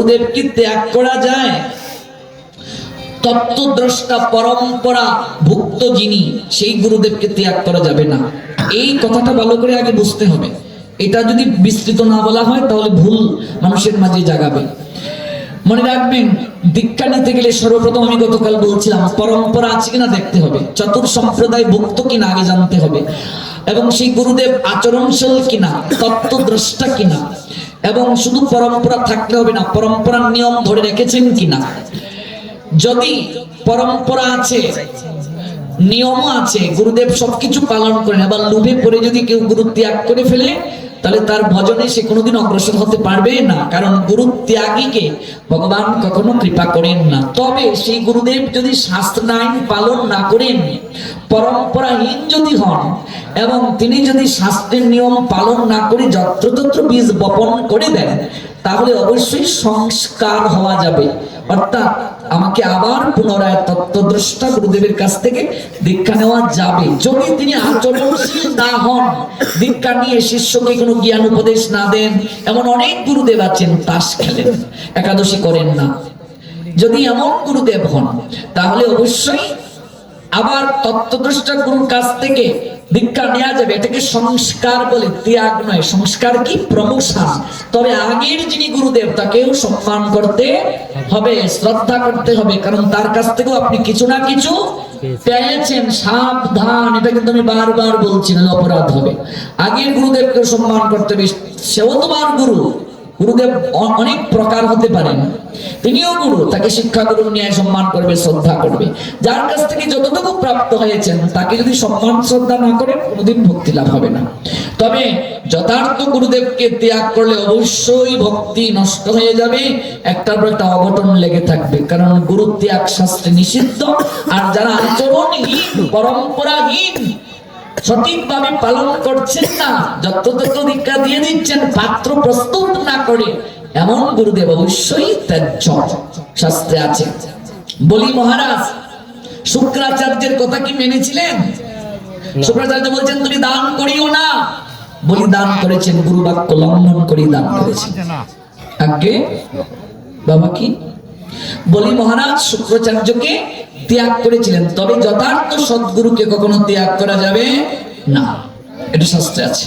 গুরুদেবকে ত্যাগ করা যায়। তত্ত্বদ্রষ্টা পরম্পরা ভুক্ত যিনি, সেই গুরুদেবকে ত্যাগ করা যাবে না। এই কথাটা ভালো করে আগে বুঝতে হবে। এটা যদি বিস্তৃত না বলা হয়, তাহলে ভুল মানুষের মাঝে জাগাবে। মনে রাখবেন, দীক্ষা নিতে গেলে সর্বপ্রথম আমি গতকাল বলছিলাম, পরম্পরা আছে কিনা দেখতে হবে। চতুর সম্প্রদায় ভুক্ত কিনা আগে জানতে হবে। এবং সেই গুরুদেব আচরণশীল কিনা, তত্ত্বদ্রষ্টা কিনা এবং শুধু পরম্পরা থাকলে হবে না, পরম্পরার নিয়ম ধরে রেখেছেন কিনা? যদি পরম্পরা আছে, নিয়মও আছে, গুরুদেব সবকিছু পালন করেন আবার লোভে পড়ে যদি কেউ গুরু ত্যাগ করে ফেলে, তাহলে তার ভজনে সে কোনোদিন অগ্রসর হতে পারবে না, কারণ গুরু ত্যাগীকে ভগবান কখনো কৃপা করেন না। তবে সেই গুরুদেব যদি শাস্ত্র আইন পালন না করেন পরম্পরাহীন যদি হন এবং তিনি যদি শাস্ত্রের নিয়ম পালন না করে যত্রতত্র বীজ বপন করে দেন, তাহলে অবশ্যই সংস্কার হওয়া যাবে। অর্থাৎ আমাকে আবার পুনরায় তত্ত্বদ্রষ্টা গুরুদেবের কাছ থেকে দীক্ষা নেওয়া যাবে। যদি তিনি আচরণশীল না হন, দীক্ষা নিয়ে শিষ্যকে কোনো জ্ঞান উপদেশ না দেন, এমন অনেক গুরুদেব আছেন, তাস খেলেন, একাদশী করেন না। যদি এমন গুরুদেব হন, তাহলে অবশ্যই আবার তত্ত্বদ্রষ্টা গুরুর কাছ থেকে দীক্ষা নেওয়া যাবে। এটাকে সংস্কার বলে, ত্যাগ নয়। সংস্কার কি? প্রমোশন। তবে আগের যিনি গুরুদেব, তাকেও সম্মান করতে হবে, শ্রদ্ধা করতে হবে। কারণ তার কাছ থেকেও আপনি কিছু না কিছু পেয়েছেন। সাবধান। এটা কিন্তু আমি বারবার বলছি না অপরাধ হবে। আগের গুরুদেবকেও সম্মান করতে হবে। সেও তোমার গুরু। গুরুদেব অনেক প্রকার হতে পারেন। তিনিও গুরু, তাকে শিক্ষা গুরু নিয়ে সম্মান করবে, শ্রদ্ধা করবে। যার কাছ থেকে যতটুকু প্রাপ্ত হয়েছেন, তাকে যদি সম্মান, শ্রদ্ধা না করে কোনোদিন ভক্তি লাভ হবে না। তবে যথার্থ গুরুদেবকে ত্যাগ করলে অবশ্যই ভক্তি নষ্ট হয়ে যাবে। একটার পর একটা অঘটন লেগে থাকবে। কারণ গুরু ত্যাগ শাস্ত্রে নিষিদ্ধ। আর যারা আচরণহীন, পরম্পরাহীন সঠিকভাবে পালন করছেন না দীক্ষা দিয়ে দিচ্ছেন পাত্র প্রস্তুত না করে এমন গুরুদেব অবশ্যই ত্যায্য শাস্ত্রে আছে। বলি মহারাজ শুক্রাচার্যের কথা কি মেনেছিলেন? শুক্রাচার্য বলছেন তুমি দান করিও না। বলি দান করেছেন গুরু বাক্য লঙ্ঘন করে দান করেছেন। আগে বাবা কি? বলি মহারাজ শুক্রাচার্যকে ত্যাগ করেছিলেন তবে যথার্থ সদ্গুরুকে কখনো ত্যাগ করা যাবে না। এটা শাস্ত্রে আছে।